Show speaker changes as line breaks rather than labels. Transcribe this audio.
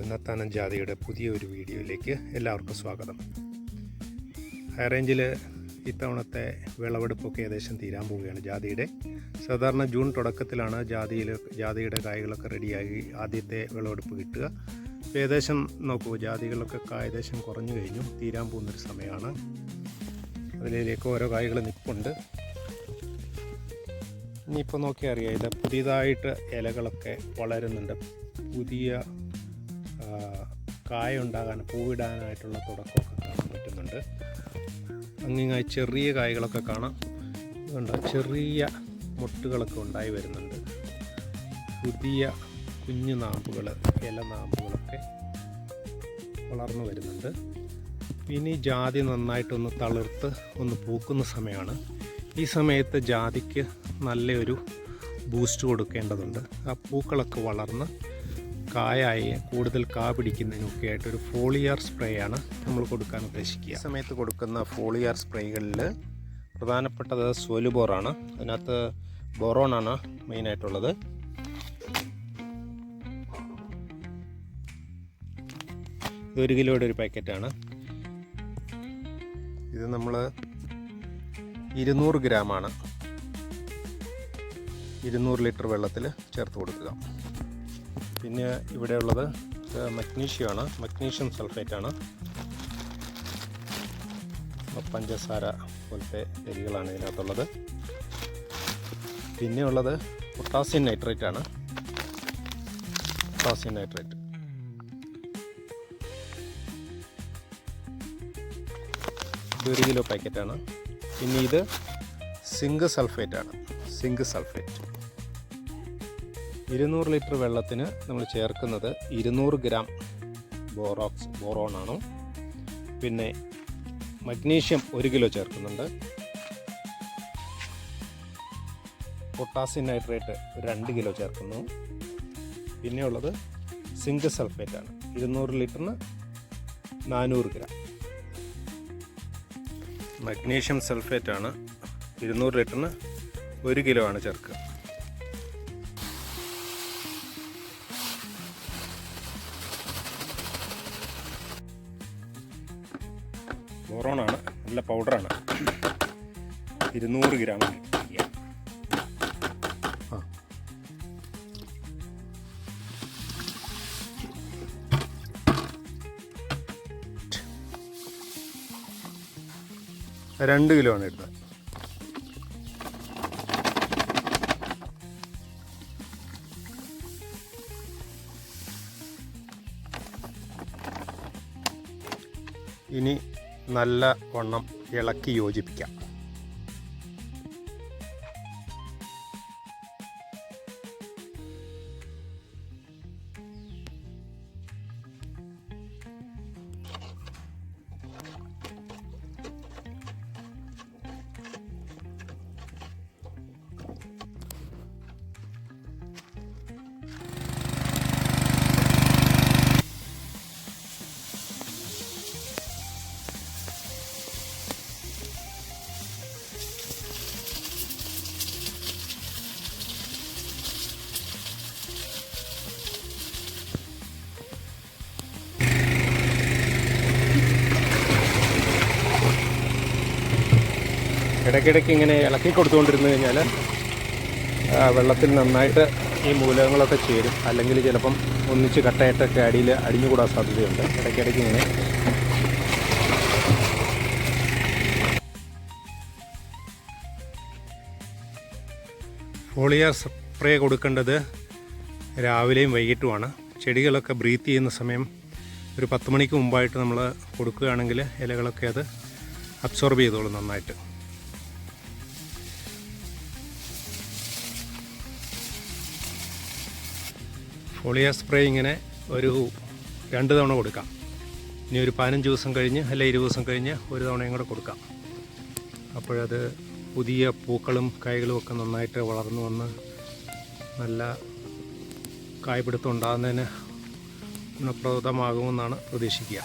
ഉന്നത്താനം ജാതിയുടെ പുതിയൊരു വീഡിയോയിലേക്ക് എല്ലാവർക്കും സ്വാഗതം. ഹൈ റേഞ്ചിൽ ഇത്തവണത്തെ വിളവെടുപ്പൊക്കെ ഏകദേശം തീരാൻ പോവുകയാണ് ജാതിയുടെ. സാധാരണ ജൂൺ തുടക്കത്തിലാണ് ജാതിയിൽ ജാതിയുടെ കായ്കളൊക്കെ റെഡിയായി ആദ്യത്തെ വിളവെടുപ്പ് കിട്ടുക. ഏകദേശം നോക്കൂ ജാതികളൊക്കെ കായദേശം കുറഞ്ഞു കഴിഞ്ഞു. തീരാൻ പോകുന്നൊരു സമയമാണ്. അതിലേക്ക് ഓരോ കായ്കൾ നിൽപ്പുണ്ട് ഇനിയിപ്പോൾ നോക്കിയാൽ അറിയാം ഇത് പുതിയതായിട്ട് ഇലകളൊക്കെ വളരുന്നുണ്ട്. പുതിയ കായ ഉണ്ടാകാൻ പൂവിടാനായിട്ടുള്ള തുടക്കമൊക്കെ കാണാൻ പറ്റുന്നുണ്ട്. അങ്ങിങ്ങായി ചെറിയ കായ്കളൊക്കെ കാണാം. ഇതുണ്ട്? ചെറിയ മുട്ടുകളൊക്കെ ഉണ്ടായി വരുന്നുണ്ട്. പുതിയ കുഞ്ഞു നാമ്പുകൾ ഇല നാമ്പുകളൊക്കെ വളർന്നു വരുന്നുണ്ട്. ഇനി ജാതി നന്നായിട്ടൊന്ന് തളിർത്ത് ഒന്ന് പൂക്കുന്ന സമയമാണ്. ഈ സമയത്ത് ജാതിക്ക് നല്ലൊരു ബൂസ്റ്റ് കൊടുക്കേണ്ടതുണ്ട്. ആ പൂക്കളൊക്കെ വളർന്ന് കായായി കൂടുതൽ കാ പിടിക്കുന്നതിനൊക്കെ ആയിട്ട് ഒരു ഫോളിയർ സ്പ്രേ ആണ് നമ്മൾ കൊടുക്കാൻ ഉദ്ദേശിക്കുക. ഈ സമയത്ത് കൊടുക്കുന്ന ഫോളിയർ സ്പ്രേകളിൽ പ്രധാനപ്പെട്ടത് സോലുബോറാണ് അതിനകത്ത് ബൊറോണാണ് മെയിനായിട്ടുള്ളത് ഇത് ഒരു കിലോയുടെ ഒരു പാക്കറ്റാണ് ഇത് നമ്മൾ ഇരുന്നൂറ് ഗ്രാമാണ് ഇരുന്നൂറ് ലിറ്റർ വെള്ളത്തിൽ ചേർത്ത് കൊടുക്കുക. പിന്നെ ഇവിടെയുള്ളത് മഗ്നീഷ്യമാണ് മഗ്നീഷ്യം സൾഫേറ്റ് ആണ് പഞ്ചസാര പോലത്തെ എരികളാണ് ഇതിനകത്തുള്ളത്. പിന്നെ ഉള്ളത് പൊട്ടാസ്യം നൈട്രേറ്റ് ആണ് പൊട്ടാസ്യം നൈട്രേറ്റ്. ഒരു കിലോ പാക്കറ്റാണ്. പിന്നെ ഇത് സിങ്ക് സൾഫേറ്റ് ആണ് സിങ്ക് സൾഫേറ്റ്. ഇരുന്നൂറ് ലിറ്റർ വെള്ളത്തിന് നമ്മൾ ചേർക്കുന്നത് ഇരുന്നൂറ് ഗ്രാം ബോറോക്സ് ബോറോൺ ആണ്. പിന്നെ മഗ്നീഷ്യം ഒരു കിലോ ചേർക്കുന്നുണ്ട്. പൊട്ടാസ്യം നൈട്രേറ്റ് രണ്ട് കിലോ ചേർക്കുന്നു. പിന്നെയുള്ളത് സിങ്ക് സൾഫേറ്റ് ആണ്. ഇരുന്നൂറ് ലിറ്ററിന് നാനൂറ് ഗ്രാം. മഗ്നീഷ്യം സൾഫേറ്റ് ആണ്. ഇരുന്നൂറ് ലിറ്ററിന് ഒരു കിലോ ആണ് ചേർക്കുക. ബോറോണാണ്. നല്ല പൗഡറാണ്. ഇരുന്നൂറ് ഗ്രാം രണ്ട് കിലോ ആണ് ഇടുന്നത് ഇനി നല്ല വണ്ണം ഇളക്കി യോജിപ്പിക്കാം. ഇടയ്ക്കിടയ്ക്ക് ഇങ്ങനെ ഇളക്കി കൊടുത്തുകൊണ്ടിരുന്നു കഴിഞ്ഞാൽ വെള്ളത്തിൽ നന്നായിട്ട് ഈ മൂലകങ്ങളൊക്കെ ചേരും. അല്ലെങ്കിൽ ചിലപ്പം ഒന്നിച്ച് കട്ടയായിട്ടൊക്കെ അടിയിൽ അടിഞ്ഞുകൂടാൻ സാധ്യതയുണ്ട്. ഇടയ്ക്കിടയ്ക്ക് ഇങ്ങനെ. ഫോളിയർ സ്പ്രേ കൊടുക്കേണ്ടത് രാവിലെയും വൈകിട്ടുമാണ്. ചെടികളൊക്കെ ബ്രീത്ത് ചെയ്യുന്ന സമയം ഒരു പത്ത് മണിക്ക് മുമ്പായിട്ട് നമ്മൾ കൊടുക്കുകയാണെങ്കിൽ ഇലകളൊക്കെ അത് അബ്സോർബ് ചെയ്തോളും നന്നായിട്ട്. ഫോളിയ സ്പ്രേ ഇങ്ങനെ ഒരു രണ്ട് തവണ കൊടുക്കാം. ഇനി ഒരു പതിനഞ്ച് ദിവസം കഴിഞ്ഞ് അല്ലെ ഇരുപത് ദിവസം കഴിഞ്ഞ് ഒരു തവണയും കൂടെ കൊടുക്കാം. അപ്പോഴത് പുതിയ പൂക്കളും കായ്കളും ഒക്കെ നന്നായിട്ട് വളർന്നു വന്ന് നല്ല കായ്പിടുത്തം ഉണ്ടാകുന്നതിന് ഗുണപ്രദമാകുമെന്നാണ് പ്രതീക്ഷിക്കുക.